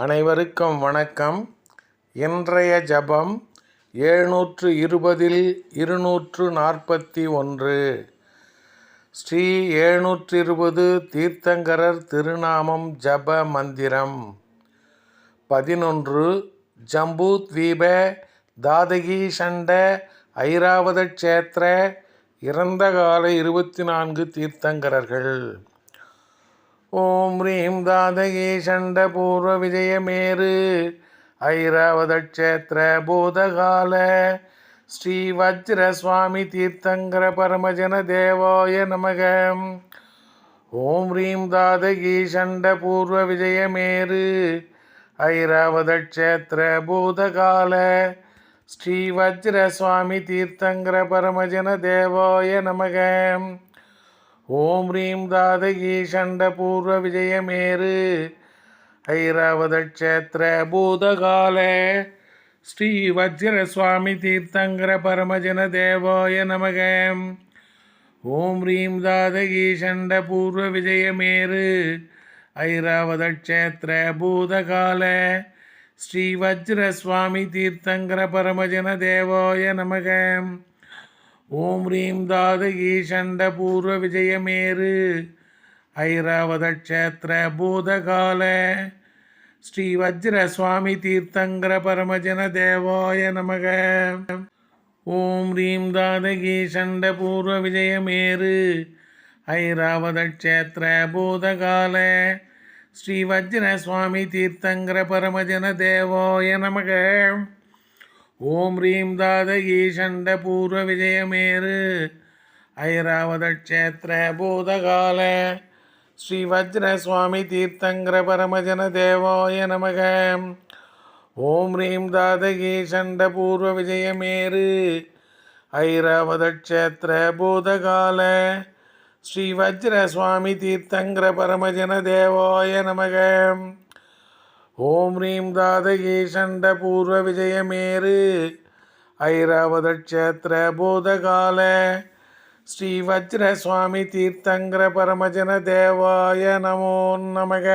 அனைவருக்கும் வணக்கம். இன்றைய ஜபம் எழுநூற்று இருபதில் இருநூற்று நாற்பத்தி ஒன்று. ஸ்ரீ எழுநூற்று இருபது தீர்த்தங்கரர் திருநாமம் ஜப மந்திரம். பதினொன்று ஜம்பூத்வீப தாதகி சண்ட ஐராவத க்ஷேத்திர இறந்த கால இருபத்தி நான்கு தீர்த்தங்கரர்கள். ஓம் ரீம் தாதகே சண்ட பூர்வ விஜயமேரு ஐராவதக்ஷேத்திர பூதகால. ஸ்ரீ வஜ்ர சுவாமி தீர்த்தங்கர பரமஜன தேவாய நமக. ஓம் ரீம் தாதகி சண்ட பூர்வ விஜயமேரு ஐராவதக்ஷேத்திர பூதகால. ஸ்ரீ வஜ்ர சுவாமி தீர்த்தங்கர பரமஜன தேவாய நமகம் ஓம் ரீம் தாதகி சண்ட பூர்வ விஜயமேரு ஐராவத க்ஷேத்திர பூதகால. ஸ்ரீ வஜ்ர சுவாமி தீர்த்தங்கர பரமஜன தேவாய நமக. ஓம் ரீம் தாதகி சண்ட பூர்வ விஜயமேரு ஐராவத க்ஷேத்திர பூதகால. ஸ்ரீ வஜ்ர சுவாமி தீர்த்தங்கர பரமஜன தேவாய நமகம் ஓம் ரீம் தாதகி சண்ட பூர்வ விஜயமேரு ஐராவத க்ஷேத்திர பூதகால. ஸ்ரீ வஜ்ர சுவாமி தீர்த்தங்கர பரமஜன தேவாய நமக. ஓம் ரீம் தாதகி சண்ட பூர்வ விஜயமேரு ஐராவத க்ஷேத்திர பூதகால. ஸ்ரீ வஜ்ர சுவாமி தீர்த்தங்கர பரமஜன தேவாய நமக. ஓம் ரீம் தாதகி சண்ட பூர்வ விஜயமேரு ஐராவத க்ஷேத்திர பூதகால. ஸ்ரீ வஜ்ர சுவாமி தீர்த்தங்கர பரமஜன தேவாய நமக. ஓம் ரீம் தாதகி சண்ட பூர்வ விஜயமேரு ஐராவத க்ஷேத்திர பூதகால. ஸ்ரீ வஜ்ர சுவாமி தீர்த்தங்கர பரமஜன தேவாய நமக. ஓம் ரீம் தாதகி சண்ட பூர்வ விஜயமேரு ஐராவதக்ஷேத்திர பூதகால. ஸ்ரீ வஜ்ர சுவாமி தீர்த்தங்கர பரமஜன தேவாய நமோ நமக.